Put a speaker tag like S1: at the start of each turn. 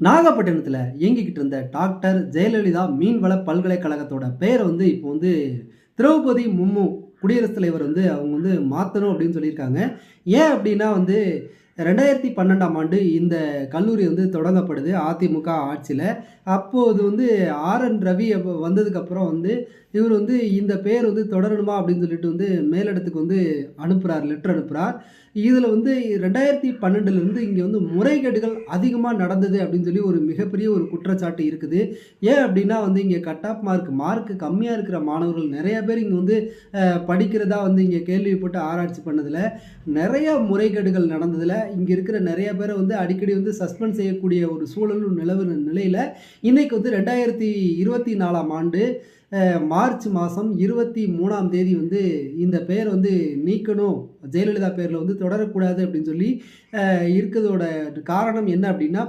S1: நாகப்பட்டினத்தில் இயங்கிக்கிட்டு இருந்த டாக்டர் ஜெயலலிதா மீன்வள பல்கலைக்கழகத்தோட பெயரை வந்து இப்போ வந்து திரௌபதி மும்மு குடியரசுத் தலைவர் வந்து அவங்க வந்து மாற்றணும் அப்படின்னு சொல்லியிருக்காங்க. ஏன் அப்படின்னா வந்து ரெண்டாயிரத்தி பன்னெண்டாம் ஆண்டு இந்த கல்லூரி வந்து தொடங்கப்படுது அதிமுக ஆட்சியில். அப்போது வந்து ஆர் என் ரவி வந்ததுக்கப்புறம் வந்து இவர் வந்து இந்த பேர் வந்து தொடரணுமா அப்படின்னு சொல்லிட்டு வந்து மேலிடத்துக்கு வந்து அனுப்புகிறார் லெட்டர் அனுப்புகிறார் இதில் வந்து ரெண்டாயிரத்தி பன்னெண்டுலேருந்து இங்கே வந்து முறைகேடுகள் அதிகமாக நடந்தது அப்படின்னு சொல்லி ஒரு மிகப்பெரிய ஒரு குற்றச்சாட்டு இருக்குது. ஏன் அப்படின்னா வந்து இங்கே கட் ஆஃப் மார்க் மார்க் கம்மியாக இருக்கிற மாணவர்கள் நிறைய பேர் இங்கே வந்து படிக்கிறதா வந்து இங்கே கேள்விப்பட்டு ஆராய்ச்சி பண்ணதில். நிறைய முறைகேடுகள் நடந்ததில். இங்கே இருக்கிற நிறைய பேரை வந்து அடிக்கடி வந்து சஸ்பெண்ட் செய்யக்கூடிய ஒரு சூழலும் நிலவுற நிலையில் இன்றைக்கு வந்து ரெண்டாயிரத்தி இருபத்தி நாலாம் ஆண்டு மார்ச் மாதம் இருபத்தி மூணாம் தேதி வந்து இந்த பெயர் வந்து நீக்கணும். ஜெயலலிதா பேரில் வந்து தொடரக்கூடாது அப்படின்னு சொல்லி இருக்கிறதோட காரணம் என்ன அப்படின்னா